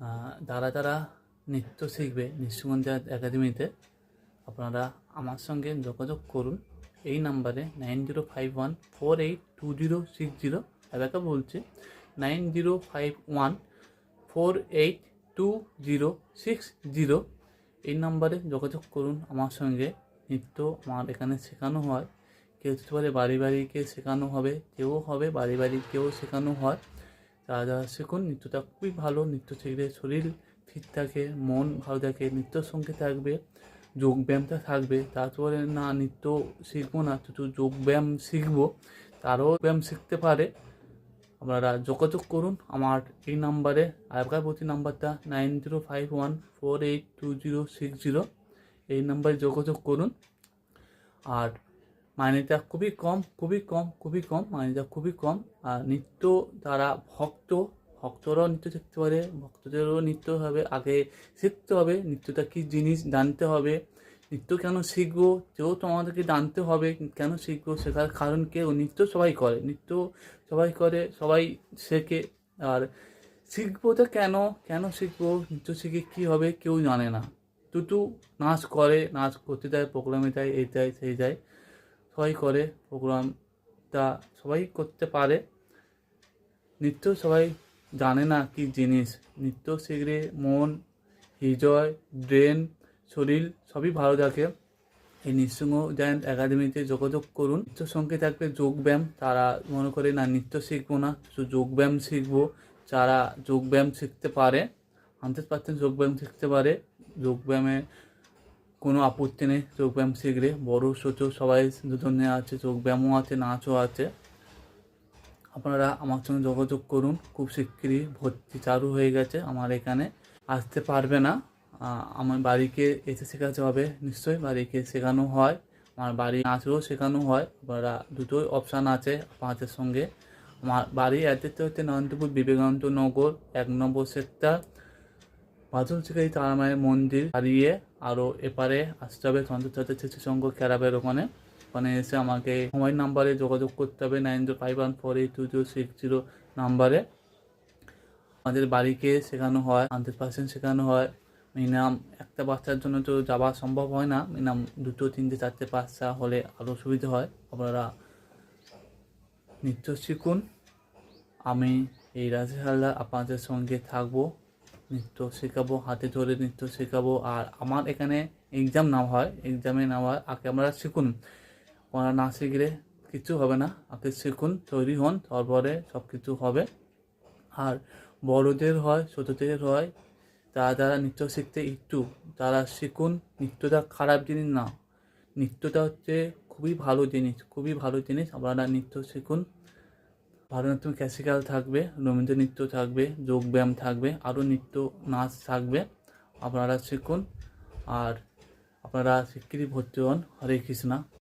আহ, যারা যারা নৃত্য শিখবে নিঃসুগন্ধা একাডেমিতে আপনারা আমার সঙ্গে যোগাযোগ করুন। এই নাম্বারে nine zero five one four eight two zero six zero. এলাকা বলছে nine zero five one four eight two zero six zero. এই নাম্বারে যোগাযোগ করুন আমার সঙ্গে। নৃত্য আমার এখানে শেখানো হয়। কেউ পারে বাড়ি বাড়িকে শেখানো হবে কেউ হবে বাড়ি বাড়ি কেউ শেখানো হয়। যারা শিখুন, নৃত্যটা খুবই ভালো। নৃত্য শিখলে শরীর ফিট থাকে, মন ভালো থাকে নৃত্যর সঙ্গে থাকবে, যোগব্যায়ামটা থাকবে। তারপরে না, নৃত্য শিখব না, শুধু যোগব্যায়াম শিখব, তারও ব্যায়াম শিখতে পারে। আপনারা যোগাযোগ করুন আমার এই নাম্বারে আগেকার প্রতি নাম্বারটা nine zero five one four eight two zero six zero. এই নাম্বারে যোগাযোগ করুন। আর মাইনেটা খুবই কম খুবই কম খুবই কম মাইনেটা খুবই কম। আর নৃত্য তারা ভক্ত, ভক্তরাও নৃত্য শিখতে পারে, ভক্তদেরও নৃত্য হবে, আগে শিখতে হবে, নৃত্যটা কী জিনিস জানতে হবে, নৃত্য কেন শিখব যেহেতু আমাদেরকে জানতে হবে, কেন শিখব, শেখার কারণ কেউ নৃত্য সবাই করে, নৃত্য সবাই করে, সবাই শেখে। আর শিখব তো কেন কেন শিখব, নৃত্য শিখে কী হবে, কেউ জানে না। টুটু নাচ করে, নাচ করতে দেয় প্রোগ্রামে যায় এই দেয় সেই দেয় সবাই করে, প্রোগ্রামটা সবাই করতে পারে। নৃত্য সবাই জানে না কি জিনিস। নৃত্য শিখলে মন, হৃদয়, ব্রেন, শরীর সবই ভালো থাকে। এই নৃসিংহ জায়ান্ট একাডেমিতে যোগাযোগ করুন। নৃত্যর সঙ্গে থাকবে যোগব্যায়াম। তারা মনে করে, না, নৃত্য শিখব না। শুধু যোগব্যায়াম শিখব। যারা যোগব্যায়াম শিখতে পারে। হান্ড্রেড পার্সেন্ট যোগব্যায়াম শিখতে পারে। যোগব্যায়ামে কোনো আপত্তি নেই যোগব্যায়াম শিখলে বড় ছোটো সবাই দুজনে আছে যোগব্যায়ামও আছে, নাচও আছে। আপনারা আমার সঙ্গে যোগাযোগ করুন, খুব শিগগিরই ভর্তি চালু হয়ে গেছে আমার এখানে। আসতে পারবে না। আমার বাড়িকে এসে শেখাতে হবে, নিশ্চয়ই বাড়িকে শেখানো হয়। আমার বাড়ি নাচও শেখানো হয়। আপনারা দুটোই অপশান আছে আপনাদের সঙ্গে। আমার বাড়ি অ্যাড্রেসটা হচ্ছে নয়নপুর বিবেকানন্দ নগর, এক নম্বর সেক্টর বাদল শিকারি তারা মায়ের মন্দির হারিয়ে আরও এপারে আসতে হবে। সন্তোষ শিশু সংঘ ক্যারাবের ওখানে। ওখানে এসে আমাকে মোবাইল নাম্বারে যোগাযোগ করতে হবে, nine zero five one four eight two zero six zero নাম্বারে। আমাদের বাড়িকে শেখানো হয়, হান্ড্রেড পার্সেন্ট শেখানো হয়। মিনিমাম একটা বাচ্চার জন্য তো যাওয়া সম্ভব হয় না। মিনিমাম দুটো, তিনটে, চারটে বাচ্চা হলে আরও সুবিধা হয়। আপনারা নৃত্য শিখুন। আমি এই রাজেশ হালদার আপনাদের সঙ্গে থাকব। নৃত্য শেখাবো, হাতে ধরে নৃত্য শেখাবো। আর আমার এখানে এক্সাম নেওয়া হয় এক্সামে না হয় আগে আমরা শিখুন। ওরা না শিখলে কিছু হবে না আগে শিখুন, তৈরি হন, তারপরে সব কিছু হবে। আর বড়দের হয়, ছোটোদের হয় তারা যারা নৃত্য শিখতে ইচ্ছুক, তারা শিখুন, নৃত্যটা খারাপ জিনিস না। নৃত্যটা হচ্ছে খুবই ভালো জিনিস, খুবই ভালো জিনিস। আপনারা নৃত্য শিখুন ভারতনাট্যম ক্লাসিক্যাল থাকবে রবীন্দ্র নৃত্য থাকবে, যোগব্যায়াম থাকবে, আরও নৃত্য, নাচ থাকবে। আপনারা শিখুন। আর আপনারা শিগগিরই ভর্তি হন। হরে কৃষ্ণা।